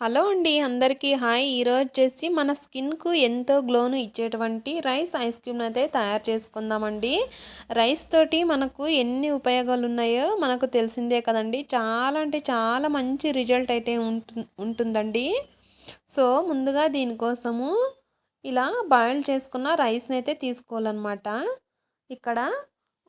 Hello అండి అందరికీ. Hi. ఈరోజు వచ్చేసి మన స్కిన్కు ఎంతో గ్లోను ఇచ్చేటువంటి రైస్ ఐస్ క్రీమ్ని అయితే తయారు చేసుకుందామండి. రైస్ తోటి మనకు ఎన్ని ఉపయోగాలు ఉన్నాయో మనకు తెలిసిందే కదండి. చాలా అంటే చాలా మంచి రిజల్ట్ అయితే ఉంటు ఉంటుందండి. సో ముందుగా దీనికోసము ఇలా బాయిల్ చేసుకున్న రైస్ని అయితే తీసుకోవాలన్నమాట. ఇక్కడ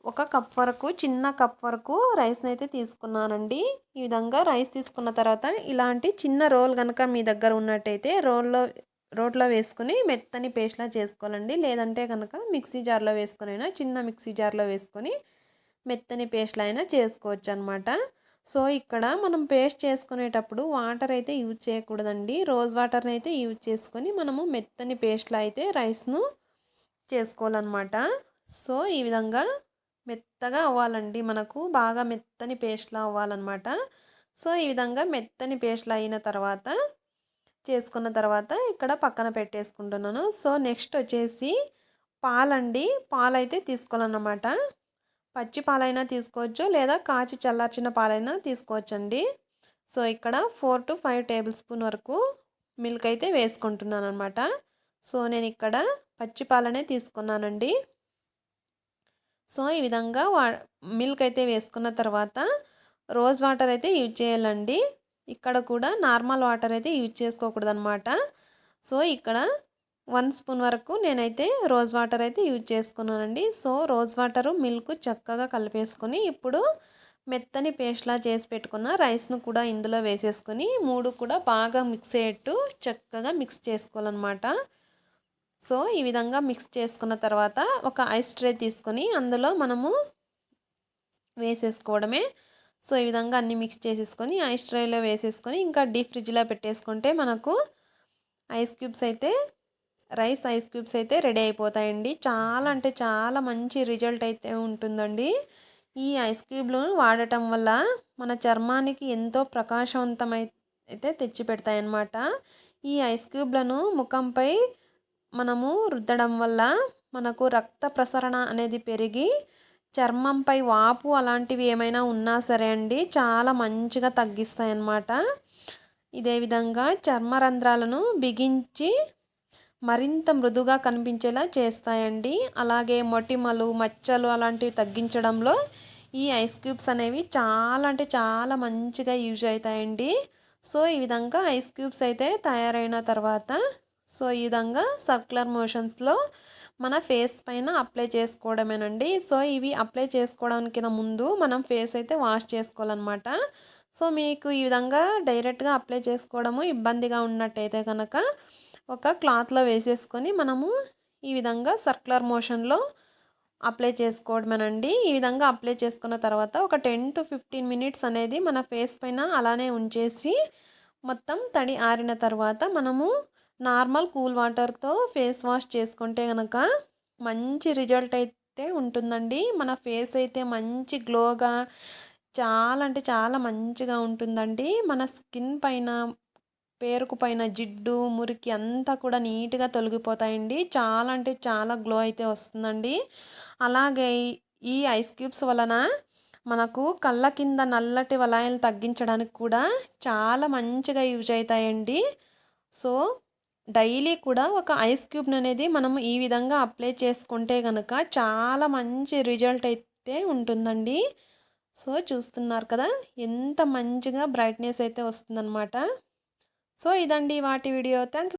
ఒక కప్ వరకు చిన్న కప్ వరకు రైస్ని అయితే తీసుకున్నానండి. ఈ విధంగా రైస్ తీసుకున్న తర్వాత ఇలాంటి చిన్న రోల్ కనుక మీ దగ్గర ఉన్నట్టయితే రోల్లో రోట్లో వేసుకుని మెత్తని పేస్ట్లా చేసుకోవాలండి. లేదంటే కనుక మిక్సీ జార్లో వేసుకునైనా చిన్న మిక్సీ జార్లో వేసుకొని మెత్తని పేస్ట్లా అయినా చేసుకోవచ్చు అనమాట సో ఇక్కడ మనం పేస్ట్ చేసుకునేటప్పుడు వాటర్ అయితే యూజ్ చేయకూడదండి. రోజ్ వాటర్ని అయితే యూజ్ చేసుకొని మనము మెత్తని పేస్ట్లా అయితే రైస్ను చేసుకోవాలన్నమాట సో ఈ విధంగా మెత్తగా అవ్వాలండి. మనకు బాగా మెత్తని పేస్ట్లా అవ్వాలన్నమాట. సో ఈ విధంగా మెత్తని పేస్ట్లా అయిన తర్వాత చేసుకున్న తర్వాత ఇక్కడ పక్కన పెట్టేసుకుంటున్నాను. సో నెక్స్ట్ వచ్చేసి పాలండి. పాలు అయితే తీసుకోవాలన్నమాట. పచ్చి పాలైనా తీసుకోవచ్చు లేదా కాచి చల్లార్చిన పాలైనా తీసుకోవచ్చండి. సో ఇక్కడ four to five tablespoon వరకు మిల్క్ అయితే వేసుకుంటున్నాను అనమాట సో నేను ఇక్కడ పచ్చి పాలనే తీసుకున్నానండి. సో ఈ విధంగా వా మిల్క్ అయితే వేసుకున్న తర్వాత రోజ్ వాటర్ అయితే యూజ్ చేయాలండి. ఇక్కడ కూడా నార్మల్ వాటర్ అయితే యూజ్ చేసుకోకూడదు అనమాట సో ఇక్కడ వన్ స్పూన్ వరకు నేనైతే రోజ్ వాటర్ అయితే యూజ్ చేసుకున్నానండి. సో రోజ్ వాటరు మిల్క్ చక్కగా కలిపేసుకొని ఇప్పుడు మెత్తని పేస్ట్లా చేసి పెట్టుకున్న రైస్ను కూడా ఇందులో వేసేసుకొని మూడు కూడా బాగా మిక్స్ అయ్యేట్టు చక్కగా మిక్స్ చేసుకోవాలన్నమాట సో ఈ విధంగా మిక్స్ చేసుకున్న తర్వాత ఒక ఐస్ ట్రే తీసుకొని అందులో మనము వేసేసుకోవడమే. సో ఈ విధంగా అన్నీ మిక్స్ చేసేసుకొని ఐస్ ట్రేలో వేసేసుకొని ఇంకా డీప్ ఫ్రిడ్జ్లో పెట్టేసుకుంటే మనకు ఐస్ క్యూబ్స్ అయితే రైస్ ఐస్ క్యూబ్స్ అయితే రెడీ అయిపోతాయండి. చాలా అంటే చాలా మంచి రిజల్ట్ అయితే ఉంటుందండి. ఈ ఐస్ క్యూబ్లు వాడటం వల్ల మన చర్మానికి ఎంతో ప్రకాశవంతమై అయితే తెచ్చి పెడతాయన్నమాట ఈ ఐస్ క్యూబ్లను ముఖంపై మనము రుద్దడం వల్ల మనకు రక్త ప్రసరణ అనేది పెరిగి చర్మంపై వాపు అలాంటివి ఏమైనా ఉన్నా సరే అండి చాలా మంచిగా తగ్గిస్తాయి అన్నమాట ఇదే విధంగా చర్మ రంధ్రాలను బిగించి మరింత మృదుగా కనిపించేలా చేస్తాయండి. అలాగే మొటిమలు మచ్చలు అలాంటివి తగ్గించడంలో ఈ ఐస్ క్యూబ్స్ అనేవి చాలా అంటే చాలా మంచిగా యూజ్ అవుతాయండి. సో ఈ విధంగా ఐస్ క్యూబ్స్ అయితే తయారైన తర్వాత సో ఈ విధంగా సర్క్యులర్ మోషన్స్లో మన ఫేస్ పైన అప్లై చేసుకోవడమేనండి. సో ఇవి అప్లై చేసుకోవడానికి ముందు మనం ఫేస్ అయితే వాష్ చేసుకోవాలన్నమాట. సో మీకు ఈ విధంగా డైరెక్ట్గా అప్లై చేసుకోవడము ఇబ్బందిగా ఉన్నట్టయితే కనుక ఒక క్లాత్లో వేసేసుకొని మనము ఈ విధంగా సర్క్యులర్ మోషన్లో అప్లై చేసుకోవడమేనండి. ఈ విధంగా అప్లై చేసుకున్న తర్వాత ఒక టెన్ టు ఫిఫ్టీన్ మినిట్స్ అనేది మన ఫేస్ పైన అలానే ఉంచేసి మొత్తం తడి ఆరిన తర్వాత మనము నార్మల్ కూల్ వాటర్తో ఫేస్ వాష్ చేసుకుంటే కనుక మంచి రిజల్ట్ అయితే ఉంటుందండి. మన ఫేస్ అయితే మంచి గ్లోగా చాలా అంటే చాలా మంచిగా ఉంటుందండి. మన స్కిన్ పైన పేరుకు పైన జిడ్డు మురికి అంతా కూడా నీట్గా తొలగిపోతాయండి. చాలా అంటే చాలా గ్లో అయితే వస్తుందండి. అలాగే ఈ ఐస్ క్యూబ్స్ వలన మనకు కళ్ళ కింద నల్లటి వలయాలు తగ్గించడానికి కూడా చాలా మంచిగా యూజ్ అవుతాయండి. సో డైలీ కూడా ఒక ఐస్ క్యూబ్ని అనేది మనం ఈ విధంగా అప్లై చేసుకుంటే కనుక చాలా మంచి రిజల్ట్ అయితే ఉంటుందండి. సో చూస్తున్నారు కదా? ఎంత మంచిగా బ్రైట్నెస్ అయితే వస్తుందన్నమాట. సో ఇదండి వాటి వీడియో. థ్యాంక్